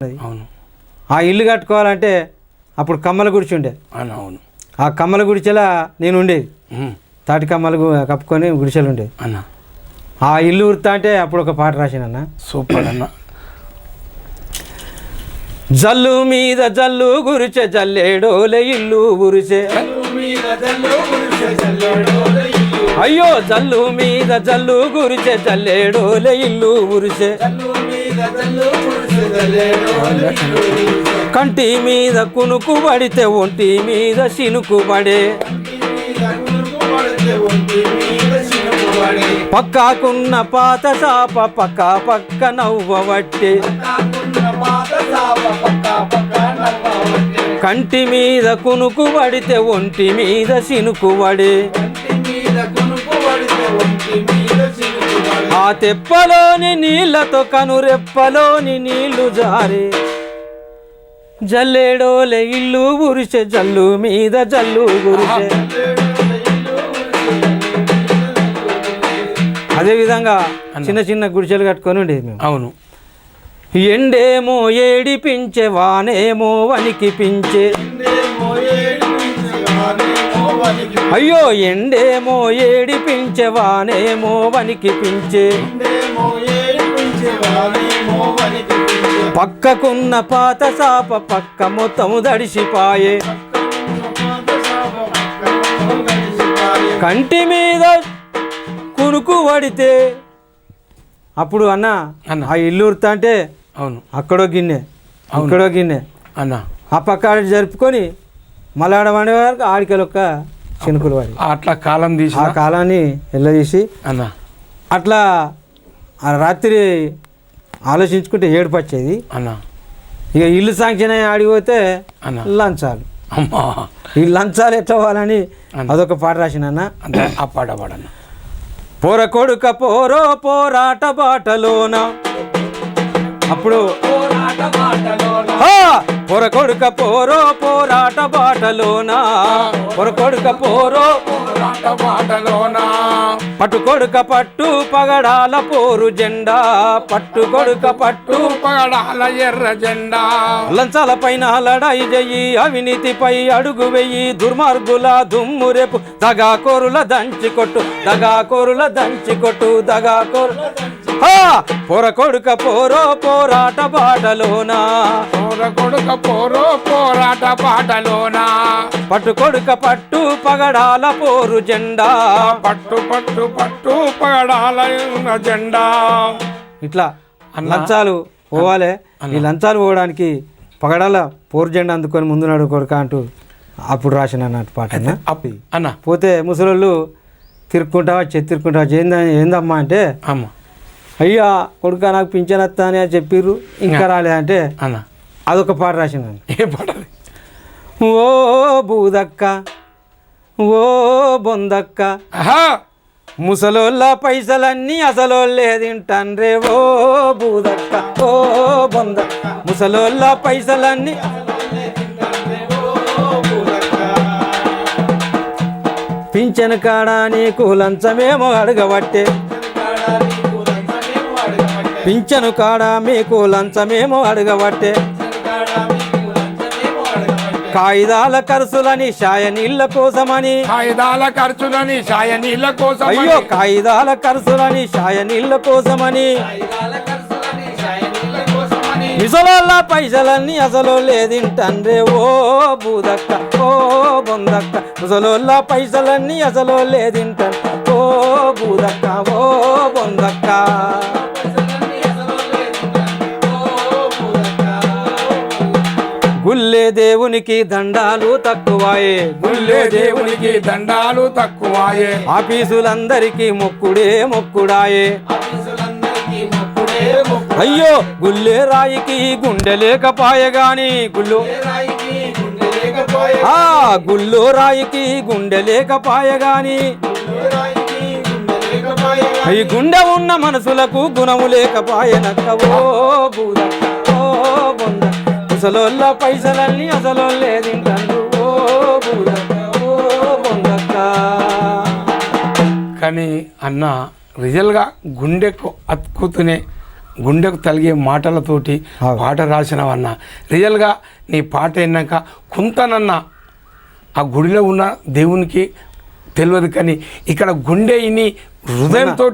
అవును. ఆ ఇల్లు కట్టుకోవాలంటే అప్పుడు కమ్మల గుడిచి ఉండే. అవును ఆ కమ్మల గుడిచెలా నేను ఉండేది తాటి కమ్మలు కప్పుకొని గుడిసెలు ఉండేది అన్న. ఆ ఇల్లు ఉడతా అంటే అప్పుడు ఒక పాట రాసినన్న సూపర్ అన్న. జల్లు మీద జల్లు గురిచె జల్లేడోలే ఇల్లు గురిచె అయ్యో జల్లు మీద జల్లు గురిచె జల్లేడోలే ఇల్లు గురిచె కంటి మీద కునుకు పడితే ఒంటి మీద సినుకు పడే. పక్కాకున్న పాత సాప పక్క పక్క నవ్వబట్టి. కంటి మీద కునుకు పడితే ఒంటి మీద సినుకు పడే. ఆ తెప్పలోని నీళ్ళతో కనురెప్పలోని నీళ్ళు జారే. జల్లేడోలే ఇల్లు గురిసె జల్లు మీద జల్లు గురిసె అదే విధంగా చిన్న చిన్న గుడిసెలు కట్టుకొని ఉండేది మేము. అవును. ఎండేమో ఏడిపించే వానేమో వణికిపించే. అయ్యో ఎండేమో ఏడిపించే వానేమో వణికిపించే పక్కకున్న పాత సాప పక్క మొత్తం దడిసిపాయే. కంటి మీద కునుకు పడితే. అప్పుడు అన్న అన్న. ఆ ఇల్లు ఉడతా అంటే అవును. అక్కడో గిన్నె అక్కడో గిన్నె. అన్న. ఆ పక్క ఆడ జరుపుకొని మళ్ళీ ఆడ వండే వరకు ఆడికెళ్ళి ఒక్క చినుకులు పడి అట్లా కాలం తీసి ఆ కాలాన్ని ఎల్లదీసి అన్న. అట్లా ఆ రాత్రి ఆలోచించుకుంటే ఏడుపు వచ్చేది అన్న. ఇక ఇల్లు శాంక్షన్ అయ్యి ఆడిపోతే అన్న. లంచాలు. అమ్మా. ఈ లంచాలు అన్న. అదొక పాట రాసిన అంటే ఆ పాట పాడన్న. పోర కొడుక పోరో పోరాట బాటలోన. అప్పుడు ఆ! పొర కొడుక పోరో పోరాట బాటలోన? పొర కొడుక పోరో పట్టు కొడుక పట్టు పగడాల పోరు జెండా. పట్టు కొడుక పట్టు పగడాల ఎర్ర జెండా. లంచాల పైన లడాయి జయి అవినీతిపై అడుగు వెయ్యి దుర్మార్గుల దుమ్ము రేపు దగా కోరుల దంచి కొట్టు దగా కోరుల దంచి కొట్టు దగా కోరుల ఆ! పొర కొడుక పోరో పోరాట బాటలోనా పోర కొడుక పోరో పోరాట పాటలోనా. పట్టు కొడుక పట్టు పగడాల పోరు జెండా. పట్టు పట్టు పట్టు పగడాల జెండా. ఇట్లా. లంచాలు పోవాలి. ఈ లంచాలు పోవడానికి పగడాల పోరు జెండా అందుకొని ముందు నడు కొడుక అంటూ అప్పుడు రాసిన అన్నట్టు పాట అన్న. పోతే ముసలోళ్ళు తిరుక్కుంటావా చెత్తి తిరుక్కుంటావా ఏందా ఏందమ్మా అంటే అమ్మ. అయ్యా కొడుక నాకు పింఛన్ వస్తా అని చెప్పిర్రు. ఇంకా రాలేదంటే అన్న. అదొక పాట రాసినాను ఏ పాట? ఓ బూదక్క ఓ బొందక్క ముసలోళ్ళ పైసలన్నీ అసలోళ్ళే తింటాన్రే ఓ బూదక్క ఓ బొందక్క ముసలోళ్ళ పైసలన్నీ పింఛన్ కాడా నీకు లంచమేమో అడగబట్టే. పింఛను కాడా మీకు లంచమేమో అడగబట్టే. కాయిదాల ఖర్చులని షాయ నీళ్ళ కోసమని. కాగితాల ఖర్చులని నీళ్ళ కోసం అయ్యో కాయిదాల ఖర్చులని షాయ నీళ్ళ కోసమని. మిసలోళ్ళ పైసలన్నీ అసలు లేదింటండ్రే ఓ బూదక్క ఓ బొందక్క. ముసలోళ్ళ పైసలన్నీ అసలు లేదింటన్ ఓ బూదక్క ఓ బొందక్క. గుల్లే దేవునికి దండాలు తక్కువాయే. గుళ్ళే దేవునికి దండాలు తక్కువాయే. ఆఫీసులందరికీ మొక్కుడే మొక్కుడాయే. అయ్యో గుల్లే రాయికి గుండె లేకపాయే గాని గుళ్ళు ఆ గుల్లో రాయికి గుండె లేకపాయే గాని ఈ గుండె ఉన్న మనసులకు గుణము లేకపాయనక్క ఓ బూదక్క. ఓ బొంద ముసలోళ్ళ పైసలన్నీ అసలు లేదింటారు ఓ బూదక్క ఓ కానీ అన్న రియల్గా గుండెకు అతుకుతూనే గుండెకు తలిగే మాటలతోటి. పాట రాసినవన్నా రియల్గా నీ పాట విన్నాక కొంతనన్నా ఆ గుడిలో ఉన్న దేవునికి తెలియదు కానీ ఇక్కడ గుండె ఇని హృదయంతో.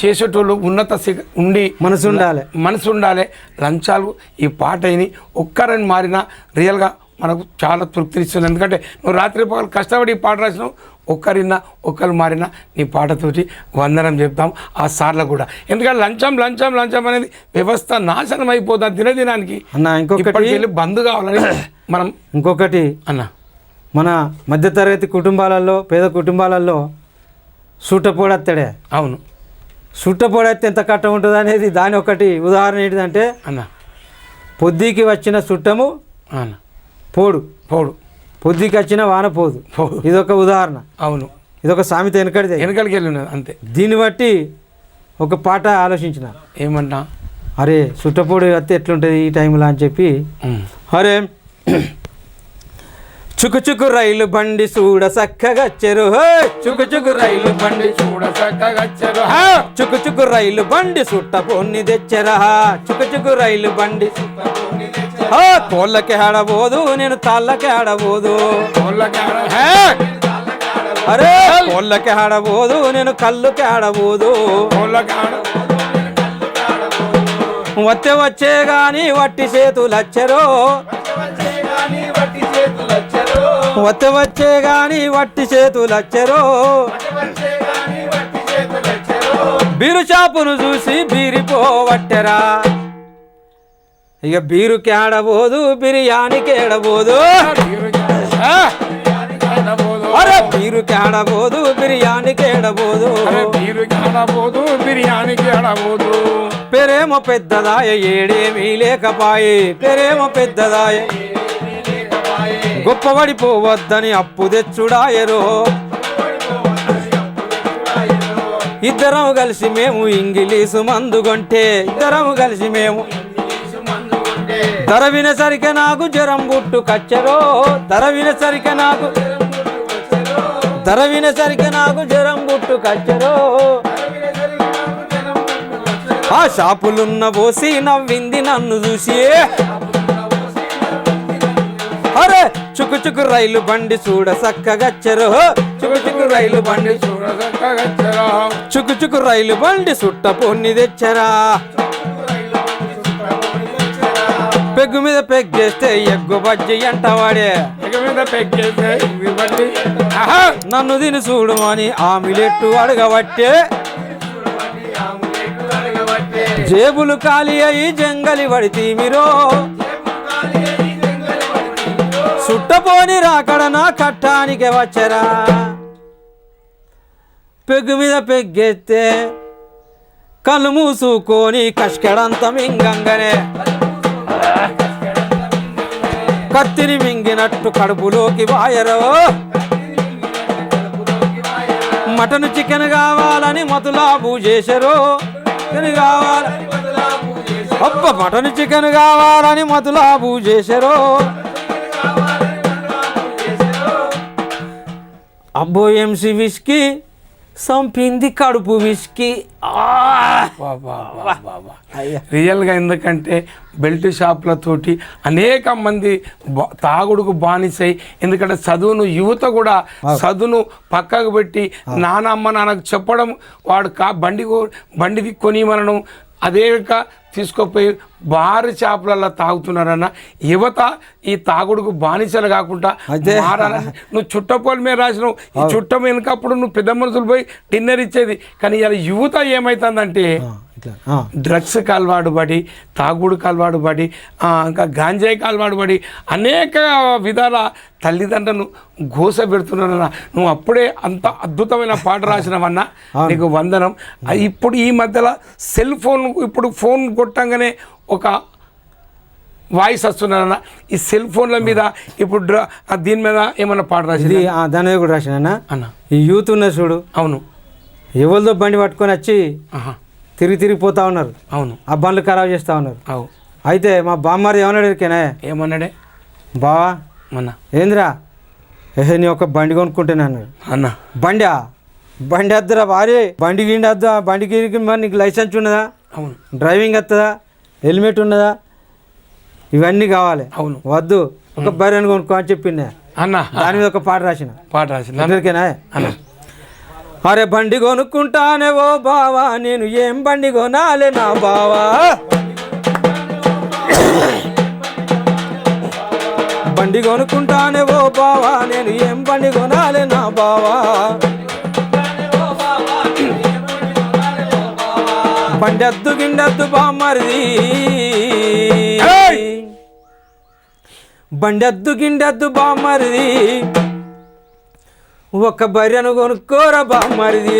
చేసేటోళ్ళు ఉన్నత శిఖ ఉండి మనసు ఉండాలి. మనసు ఉండాలి లంచాలు ఈ పాట అయిని ఒక్కరని మారినా రియల్గా మనకు చాలా తృప్తినిస్తుంది. ఎందుకంటే నువ్వు రాత్రి పగలు కష్టపడి ఈ పాట రాసినావు ఒక్కరిన్నా ఒక్కరు మారినా నీ పాటతోటి వందనం చెప్తాం ఆ సార్లు కూడా. ఎందుకంటే లంచం లంచం లంచం అనేది వ్యవస్థ నాశనం అయిపోతుంది దినదినానికి. అన్న ఇంకొకటి బంద్ కావాలని మనం ఇంకొకటి. అన్న. మన మధ్యతరగతి కుటుంబాలలో పేద కుటుంబాలలో సూటపోడత్తడే. అవును. సుట్టపోడైతే ఎంత కట్ట ఉంటుంది అనేది దాని ఒకటి ఉదాహరణ ఏంటిదంటే అన్న. పొద్దుకి వచ్చిన సుట్టము అన్న. పోడు. పోడు. పొద్దుకి వచ్చిన వాన పోదు. పోదు. ఇదొక ఉదాహరణ. అవును. ఇదొక సామెత వెనకడిదే. వెనకడికి వెళ్ళి ఉన్నది అంతే. దీన్ని బట్టి ఒక పాట ఆలోచించిన. ఏమన్నా అరే సుట్టపోడు వస్తే ఎట్లుంటుంది ఈ టైంలో అని చెప్పి. అరే చుకు చుకు రైలు బండి చూడ చక్కగా చెరు చుకు చుకు రైలు బండి చూడ చక్కగా వచ్చారు. ఆ, చుకు చుకు రైలు బండి సుట్ట పొన్ని తెచ్చరా. చుకు చుకు రైలు బండి కోళ్ళకి ఆడబోదు నేను తాళ్ళకి ఆడబోదు! అరే కోళ్ళకి ఆడబోదు నేను కళ్ళుకి ఆడబోదు. వత్తే వచ్చే గాని వట్టి చేతులచ్చరో వత్తే వచ్చే గాని వట్టి చేతులచ్చరో బీరు చాపును చూసి బీరిపోవట్టెరా. ఇక ఆ! ఆడబోదు. అరే బీరుకి ఆడబోదు బిర్యానీకి ఆడబోదు అరే బీరుకి ఆడబోదు బిర్యానీకి ఆడబోదు పెరేమో పెద్దదాయ ఏడేమీ లేకపాయే. పెరేమో పెద్దదాయ గొప్పబడిపోవద్దని అప్పు తెచ్చుడాయరో. ఇద్దరం కలిసి మేము ఇంగిలీసు మందు కొంటే ఇద్దరం కలిసి మేము ధర వినసరికే నాకు జ్వరం బుట్టు కచ్చరో ధర వినసరికే నాకు ధర వినసరికే నాకు జ్వరం బుట్టు కచ్చరో. ఆ షాపులున్న పోసి నవ్వింది నన్ను చూసి. అరే చుకు చుకు రైలు బండి చూడ చక్కగచ్చరు చుకు చుకు రైలు బండి చూడ చక్కగా వచ్చారు. చుకు చుకు రైలు బండి సుట్ట పొన్ని తెచ్చరా. పెగ్గు మీద పెగ్గేస్తే ఎగ్గు బజ్జి ఎంట వాడే. ఇక మీద బట్టి ఆహా! నన్ను తిని చూడమని ఆమిలెట్టు అడగబట్టే. జేబులు ఖాళీ అయి జంగలి పడితే మీరో చుట్టపోని రాకడ నా కట్టానికి వచ్చరా. పెగ్గు మీద పెగ్గెత్తే కళ్ళు మూసుకొని కష్కెడంత మింగంగనే. కత్తిని మింగినట్టు కడుపులోకి వాయరో. మటన్ చికెన్ కావాలని మతులాబు చేశారు. చికెన్ కావాలని అబ్బ మటన్ చికెన్ కావాలని మతులాబు చేశారు. అబ్బో ఎంసి విస్కి సంపింది కడుపు విస్కి ఆ! వా, వా, వా, వా, వా. అయ్యా. రియల్గా ఎందుకంటే బెల్ట్ షాప్లతోటి అనేక మంది తాగుడుకు బానిసై ఎందుకంటే చదువును యువత కూడా చదువును పక్కకు పెట్టి నాన్న అమ్మ నాన్నకు చెప్పడం వాడు కా బండి కొ- బండి కొనిమనడం అదే తీసుకుపోయి బారు షాపులలో తాగుతున్నారన్న యువత ఈ తాగుడుకు బానిసలు కాకుండా. మారాలని నువ్వు చుట్టపోల మీద రాసినావు. ఈ చుట్టం వెనుకప్పుడు నువ్వు పెద్ద మనుషులు పోయి డిన్నర్ ఇచ్చేది. కానీ ఇలా యువత ఏమవుతుందంటే డ్రగ్స్కి అలవాటు పడి తాగుడుకు అలవాటు పడి ఇంకా గాంజాయికి అలవాటు పడి అనేక విధాల తల్లిదండ్రులను గోస పెడుతున్నారన్న నువ్వు అప్పుడే అంత అద్భుతమైన పాట రాసినవన్నా. నీకు వందనం. ఇప్పుడు ఈ మధ్యలో సెల్ ఫోన్ ఇప్పుడు ఫోన్ కొట్టంగానే ఒక వాయిస్ వస్తున్నారన్న ఈ సెల్ ఫోన్ల మీద ఇప్పుడు దీని మీద ఏమన్నా పాట రాసింది? దాని మీద కూడా రాసిన అన్న. ఈ యూత్ ఉన్న చూడు. అవును. ఎవరిదో బండి పట్టుకొని వచ్చి ఆహా, తిరిగి తిరిగిపోతా ఉన్నారు. అవును. ఆ బండ్లు ఖరాబ్ చేస్తూ ఉన్నారు. అవు. అయితే మా బామ్మారి ఏమన్నాడు ఇరికేనే? ఏమన్నాడే? బావా మొన్న. ఏందిరా? ఏహే నీ ఒక బండి కొనుక్కుంటేనే అన్నాడు. అన్న. బండా? బండి వద్దురా భారీ. బండి గిండి వద్దా బండి గిరికి మరి నీకు లైసెన్స్ ఉన్నదా? అవును. డ్రైవింగ్ వస్తుందా? హెల్మెట్ ఉన్నదా? ఇవన్నీ కావాలి. అవును. వద్దు. ఒక బర్రెను కొనుక్కో అని చెప్పిండే. అన్న. దాని మీద ఒక పాట రాసిన. పాట రాసింది అందరికేనా అన్న. అరే బండి కొనుక్కుంటానే ఓ బావా నేను ఏం బండి కొనాలే నా బావా? బండి కొనుక్కుంటానే ఓ బావా నేను ఏం బండి కొనాలే నా బావా? బండి అద్దు గిండద్దు బామ్మరిది ఏయ్! బండి అద్దు గిండద్దు బామ్మరిది ఒక బర్రెను కొనుక్కోరా బామ్మరిది.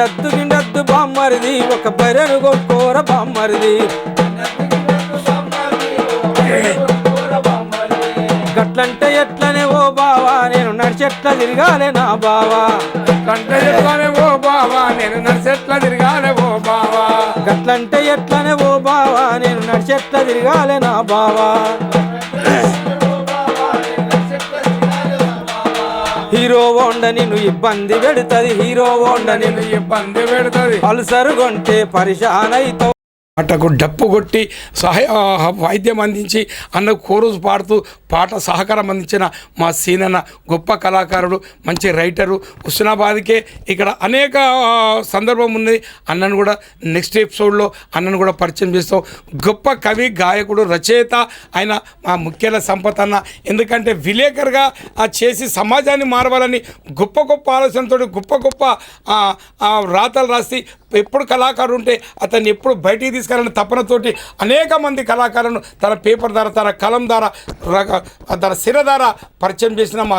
అద్దు గిండద్దు బామ్మరిది. ఒక బర్రెను కొనుక్కోరా బామ్మరిది. గట్లంటే ఎట్లనే ఓ బావా నేను నడిచెట్ల తిరగాలే నా బావా. చెప్తానే ఓ బావా నేను నడిచెట్ల తిరగాలే ఓ బావా. గట్లంటే ఎట్లనే ఓ బావా నేను నడిచెట్ల తిరగాలే నా బావా. హీరో ఓండ నిన్ను ఇబ్బంది పెడుతుంది. హీరో ఓండ నిన్ను ఇబ్బంది పెడుతుంది. పల్సరు కొంటే పరిశాన్ పాటకు డప్పు కొట్టి సహాయ వాయిద్యం అందించి అన్న కోరస్ పాడుతూ పాట సహకారం అందించిన మా సీనన్న గొప్ప కళాకారుడు మంచి రైటరు. హుస్నాబాద్కే ఇక్కడ అనేక సందర్భం ఉంది. అన్నను కూడా నెక్స్ట్ ఎపిసోడ్లో అన్నను కూడా పరిచయం చేస్తాం. గొప్ప కవి గాయకుడు రచయిత ఆయన మా ముఖ్యాల సంపత్ అన్న. ఎందుకంటే విలేకరుగా ఆ చేసి సమాజాన్ని మారవాలని గొప్ప గొప్ప ఆలోచనతో గొప్ప గొప్ప ఆ, రాతలు రాసి ఎప్పుడు కళాకారుడు ఉంటే అతన్ని ఎప్పుడు బయటికి తీసుకురాలని తపనతోటి అనేక మంది కళాకారులను తన పేపర్ ద్వారా తన కలం ద్వారా తన శిర ద్వారా పరిచయం చేసిన మా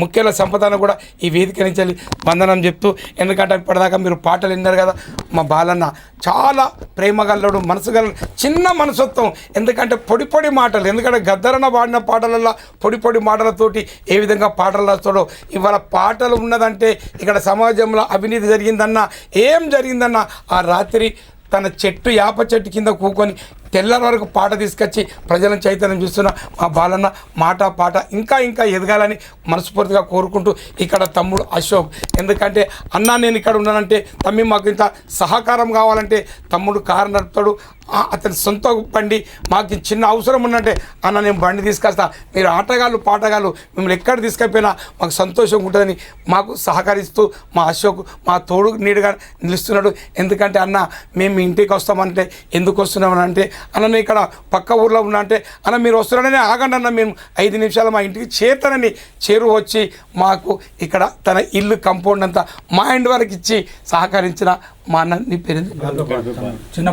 ముఖ్యమైన సంపదను కూడా ఈ వేదిక నుంచి వందనం చెప్తూ ఎందుకంటే ఇప్పటిదాకా మీరు పాటలు విన్నారు కదా మా బాలన్న చాలా ప్రేమగల్లడు మనసు గల చిన్న మనసత్వం. ఎందుకంటే పొడి పొడి మాటలు ఎందుకంటే గద్దరన పాడిన పాటలలో పొడి పొడి మాటలతోటి ఏ విధంగా పాటలు రాస్తాడో. ఇవాళ పాటలు ఉన్నదంటే ఇక్కడ సమాజంలో అవినీతి జరిగిందన్నా ఏం జరిగిందన్నా ఆ రాత్రి తన చెట్టు యాప చెట్టు కింద కూకొని తెల్లారి వరకు పాట తీసుకొచ్చి ప్రజలను చైతన్యం చూస్తున్న మా బాలన్న మాట పాట ఇంకా ఇంకా ఎదగాలని మనస్ఫూర్తిగా కోరుకుంటూ ఇక్కడ తమ్ముడు అశోక్. ఎందుకంటే అన్నా నేను ఇక్కడ ఉన్నానంటే తమ్మి మాకు ఇంత సహకారం కావాలంటే తమ్ముడు కారు నడుపుతాడు అతని సొంత బండి మాకు చిన్న అవసరం ఉన్నట్టే అన్న నేను బండి తీసుకొస్తా. మీరు ఆటగాళ్ళు పాటగాళ్ళు మిమ్మల్ని ఎక్కడ తీసుకెళ్ళిపోయినా మాకు సంతోషంగా ఉంటుందని మాకు సహకరిస్తూ మా అశోక్ మా తోడు నీడుగా నిలుస్తున్నాడు. ఎందుకంటే అన్న మేము మీ ఇంటికి వస్తామంటే ఎందుకు వస్తున్నామని అంటే అన్న నేను ఇక్కడ పక్క ఊర్లో ఉన్నా అంటే అన్న మీరు వస్తున్నారని ఆగండి అన్న మేము ఐదు నిమిషాలు మా ఇంటికి చేరుతానని చేరువ వచ్చి మాకు ఇక్కడ తన ఇల్లు కంపౌండ్ అంతా మా ఇంటి వరకు ఇచ్చి సహకరించిన మా అన్న నీ పేరు చిన్న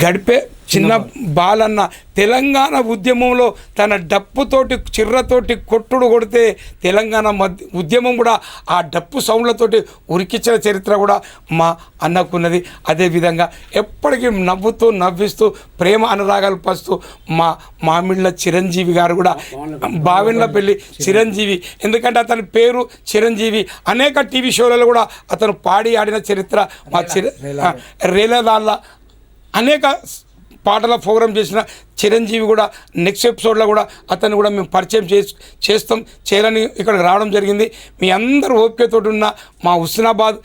గడిపే చిన్న బాలన్న తెలంగాణ ఉద్యమంలో తన డప్పుతోటి చిర్రతోటి కొట్టుడు కొడితే తెలంగాణ మధ్య ఉద్యమం కూడా ఆ డప్పు సౌండ్లతోటి ఉరికిచ్చిన చరిత్ర కూడా మా అన్నకున్నది. అదేవిధంగా ఎప్పటికీ నవ్వుతూ నవ్విస్తూ ప్రేమ అనురాగాలు పస్తూ మా మామిళ్ళ చిరంజీవి గారు కూడా బావిండ్ల పెళ్ళి చిరంజీవి. ఎందుకంటే అతని పేరు చిరంజీవి. అనేక టీవీ షోలలో కూడా అతను పాడి ఆడిన చరిత్ర మా చిర రేలదాళ్ళ అనేక పాటల ప్రోగ్రామ్ చేసిన చిరంజీవి కూడా నెక్స్ట్ ఎపిసోడ్లో కూడా అతన్ని కూడా మేము పరిచయం చేస్తాం చేయాలని ఇక్కడికి రావడం జరిగింది. మీ అందరూ ఓపికతో ఉన్న మా హుస్నాబాద్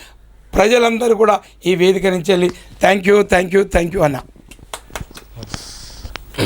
ప్రజలందరూ కూడా ఈ వేదిక నుంచి వెళ్ళి thank you thank you thank you అన్న.